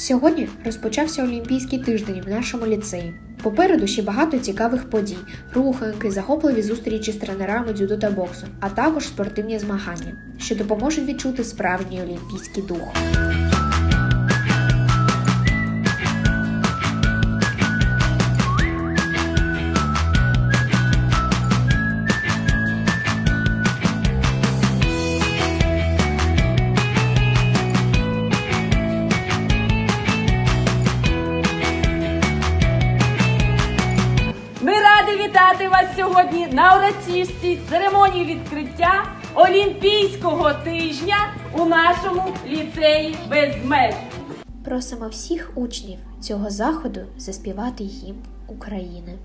Сьогодні розпочався Олімпійський тиждень в нашому ліцеї. Попереду ще багато цікавих подій, руханки, захопливі зустрічі з тренерами дзюдо та боксу, а також спортивні змагання, що допоможуть відчути справжній олімпійський дух. Вітати вас сьогодні на урочистій церемонії відкриття Олімпійського тижня у нашому ліцеї без меж. Просимо всіх учнів цього заходу заспівати гімн України.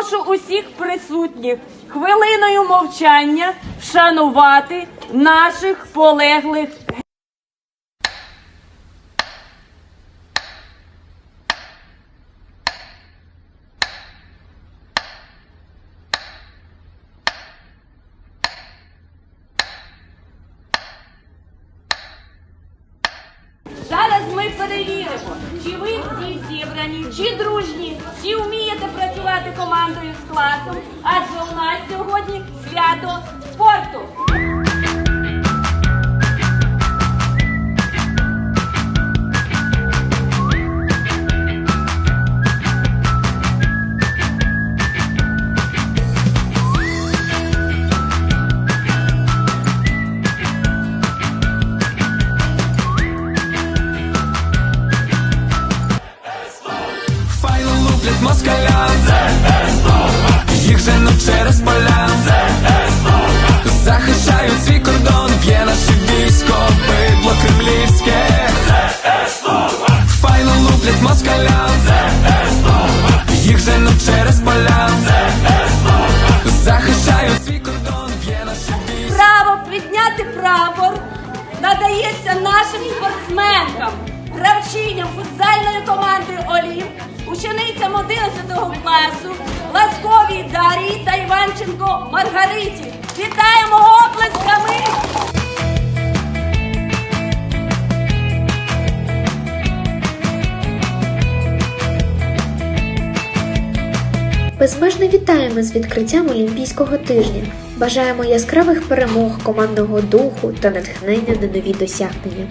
Прошу усіх присутніх хвилиною мовчання вшанувати наших полеглих Зараз ми перевіримо, чи ви всі зібрані, чи дружні, чи вмієте працювати командою з класом, адже у нас сьогодні свято спорту. Їх женуть через поля Захищають свій кордон, б'є наше військо, бидло кремлівське. Файно луплять москалям. Їх женуть через поля Захищають свій кордон, б'є наше військо. Право підняти прапор надається нашим спортсменкам, гравчиням футзальної команди Олімп, ученицям 11 класу, та Маргариті. Вітаємо оплесками! Безмежно вітаємо з відкриттям Олімпійського тижня. Бажаємо яскравих перемог, командного духу та натхнення на нові досягнення.